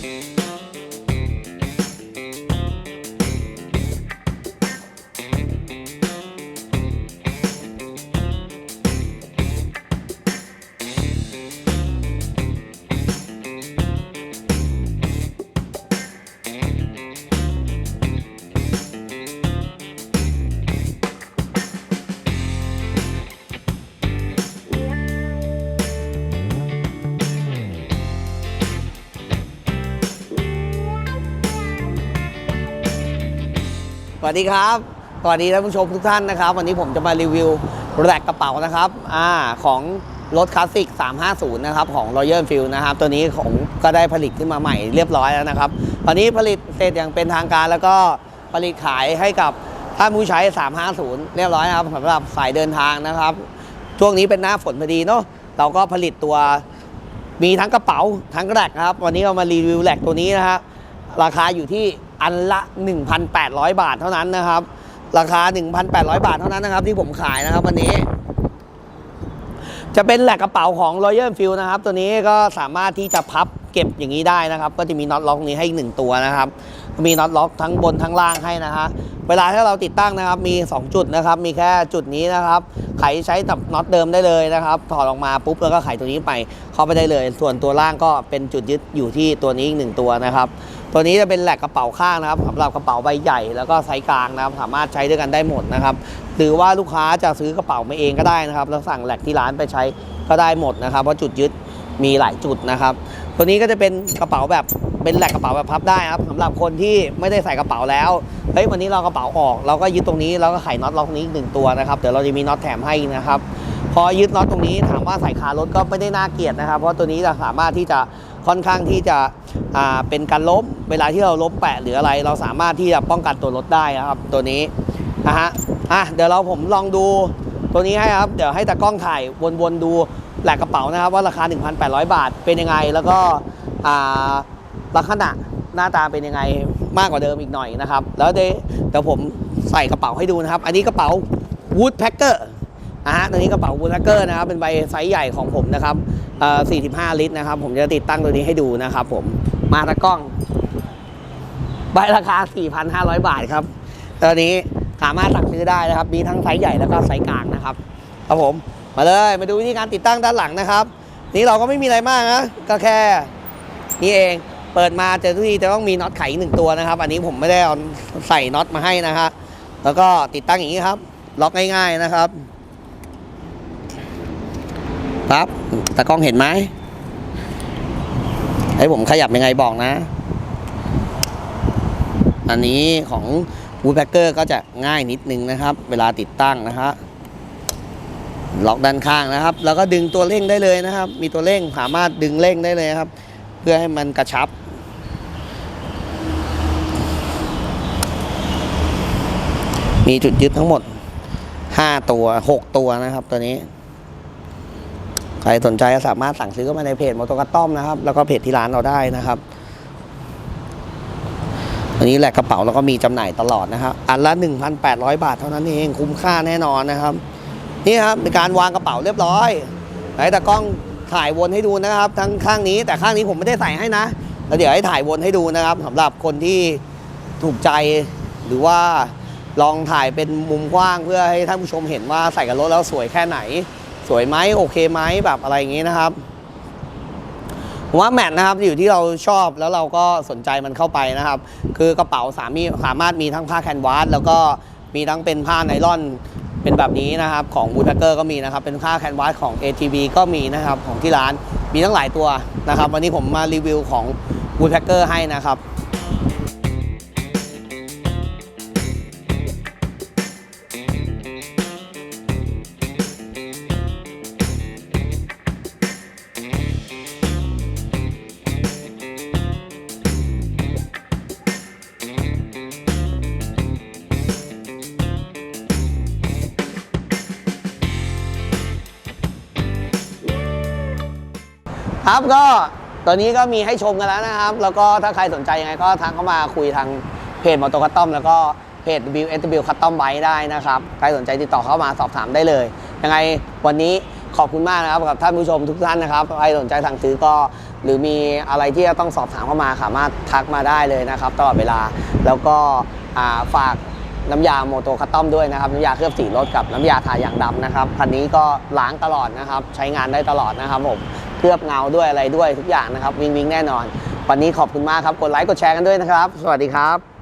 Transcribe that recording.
Música สวัสดีครับสวัสดีท่านผู้ชมทุกท่านนะครับ วันนี้ผมจะมารีวิวแรกกระเป๋านะครับอ่าของรถคลาสสิก 350 นะครับ ของ Royal Enfield นะครับ ตัวนี้ของก็ได้ผลิตขึ้นมาใหม่เรียบร้อยแล้วนะครับ ตอนนี้ผลิตเสร็จอย่างเป็นทางการแล้วก็ผลิตขายให้กับท่านผู้ใช้ 350 เรียบร้อยนะครับสำหรับสายเดินทางนะครับ ช่วงนี้เป็นหน้าฝนพอดีเนาะเราก็ผลิตตัวมีทั้งกระเป๋าทั้งแรกนะครับ วันนี้เรามารีวิวแรกตัวนี้นะฮะราคาอยู่ที่ อันละ 1,800 บาทเท่านั้นนะครับ ราคา 1,800 บาทเท่านั้นนะครับ ที่ผมขายนะครับวันนี้ จะเป็นแหลกกระเป๋าของ Royal Field นะครับ ตัวนี้ก็สามารถที่จะพับเก็บอย่างนี้ได้นะครับ ก็จะมีน็อตล็อกนี้ให้อีกหนึ่งตัวนะครับ มีน็อตล็อกทั้งบนทั้งล่างให้นะฮะเวลาที่เราติดตั้งนะครับมี 2 จุดนะครับ มีแค่จุดนี้นะครับ ไขใช้กับน็อตเดิมได้เลยนะครับ ถอดออกมาปุ๊บแล้วก็ไขตัวนี้ไปเข้าไปได้เลย ส่วนตัวล่างก็เป็นจุดยึดอยู่ที่ตัวนี้อีกหนึ่งตัวนะครับ ตัวนี้จะเป็นแหลกกระเป๋าข้างนะครับสำหรับกระเป๋าใบใหญ่แล้วก็ไซส์กลางนะครับ สามารถใช้ด้วยกันได้หมดนะครับ หรือว่าลูกค้าจะซื้อกระเป๋ามาเองก็ได้นะครับ แล้วสั่งแหลกที่ร้านไปใช้ก็ได้หมดนะครับ เพราะจุดยึดมีหลายจุดนะครับ ตัวนี้ก็จะเป็นกระเป๋าแบบเป็นแหลกกระเป๋าแบบพับได้ครับสำหรับคนที่ไม่ได้ใส่กระเป๋าแล้วเฮ้ยวันนี้เรากระเป๋าออก เราก็ยึดตรงนี้แล้วก็ไขน็อตล็อกนี้อีกหนึ่งตัวนะครับเดี๋ยวเราจะมีน็อตแถมให้นะครับพอยึดน็อตตรงนี้ถามว่าใส่คารถก็ไม่ได้น่าเกลียดนะครับ เพราะตัวนี้จะสามารถที่จะ ค่อนข้างที่จะเป็นการล้ม เวลาที่เราล้มแปะหรืออะไร เราสามารถที่จะป้องกันตัวรถได้นะครับตัวนี้นะฮะอะเดี๋ยวเราผมลองดูตัวนี้ให้ครับเดี๋ยวให้ตากล้องถ่ายวนๆดูแหลกกระเป๋านะครับว่าราคา 1,800 บาทเป็นยังไง แล้วก็ลักษณะหน้าตาเป็นยังไงมากกว่าเดิมอีกหน่อยนะครับ แล้วเดี๋ยวผมใส่กระเป๋าให้ดูนะครับ อันนี้กระเป๋า Wood Packer นะฮะตัวนี้กระเป๋าวูดเกอร์นะครับเป็นใบไซส์ใหญ่ของผมนะครับ 45 ลิตรนะครับ ผมจะติดตั้งตัวนี้ให้ดูนะครับ ผมมาตะกล้อง ใบราคา 4,500 บาทครับตัวนี้สามารถสั่งซื้อได้นะครับ มีทั้งไซส์ใหญ่แล้วก็ไซส์กลางนะครับครับผมมาเลยมาดูวิธีการติดตั้งด้านหลังนะครับ นี่เราก็ไม่มีอะไรมากนะก็แค่ นี่เองเปิดมาเจอทุกทีจะต้องมีน็อตไขอีกหนึ่งตัวนะครับ อันนี้ผมไม่ได้เอาใส่น็อตมาให้นะฮะแล้วก็ติดตั้งอย่างนี้ครับ ล็อกง่าย ๆนะครับ ปั๊บตากล้องเห็นไหมให้ผมขยับยังไงบอกนะ อันนี้ของ w o o d p a c k e r ก็จะง่ายนิดนึงนะครับ เวลาติดตั้งนะฮะล็อกด้านข้างนะครับ แล้วก็ดึงตัวเร่งได้เลยนะครับ มีตัวเร่งสามารถดึงเร่งได้เลยครับ เพื่อให้มันกระชับ มีจุดยึดทั้งหมด 5 ตัว 6 ตัวนะครับตัวนี้ ใครสนใจก็สามารถสั่งซื้อเข้ามาในเพจมอเตอร์กัตต้อมนะครับ แล้วก็เพจที่ร้านเราได้นะครับอันนี้แหละกระเป๋าเราก็มีจำหน่ายตลอดนะครับ อันละ 1,800 บาทเท่านั้นเองคุ้มค่าแน่นอนนะครับ นี่ครับในการวางกระเป๋าเรียบร้อยไหนแต่กล้องถ่ายวนให้ดูนะครับ ทั้งข้างนี้แต่ข้างนี้ผมไม่ได้ใส่ให้นะแล้วเดี๋ยวให้ถ่ายวนให้ดูนะครับสำหรับคนที่ถูกใจหรือว่าลองถ่ายเป็นมุมกว้างเพื่อให้ท่านผู้ชมเห็นว่าใส่กับรถแล้วสวยแค่ไหน สวยไหมโอเคไหมแบบอะไรอย่างนี้นะครับผมว่าแมทนะครับอยู่ที่เราชอบแล้วเราก็สนใจมันเข้าไปนะครับ คือกระเป๋าสามีสามารถมีทั้งผ้าแคนวาสแล้วก็มีทั้งเป็นผ้าไนล่อนเป็นแบบนี้นะครับ ของบูทเกอร์ก็มีนะครับ เป็นผ้าแคนวาสของ ATV ก็มีนะครับของที่ร้านมีทั้งหลายตัวนะครับ วันนี้ผมมารีวิวของบูทเกอร์ให้นะครับ ครับก็ตอนนี้ก็มีให้ชมกันแล้วนะครับ แล้วก็ถ้าใครสนใจยังไงก็ทักเข้ามาคุยทางเพจมอเตอร์คัตตอมแล้วก็เพจ w s w คัตตอมไบได้นะครับ ใครสนใจติดต่อเข้ามาสอบถามได้เลย ยังไงวันนี้ขอบคุณมากนะครับกับท่านผู้ชมทุกท่านนะครับ ใครสนใจสั่งซื้อก็ หรือมีอะไรที่จะต้องสอบถามเข้ามาสามารถทักมาได้เลยนะครับ ตลอดเวลาแล้วก็ฝากน้ำยาโมโตคัตตอมด้วยนะครับน้ำยาเคลือบสีรถกับน้ำยาทายางดำนะครับคันนี้ก็ล้างตลอดนะครับ ใช้งานได้ตลอดนะครับผม เคลือบเงาด้วยอะไรด้วยทุกอย่างนะครับ วิงวิงแน่นอน วันนี้ขอบคุณมากครับ กดไลค์กดแชร์กันด้วยนะครับ สวัสดีครับ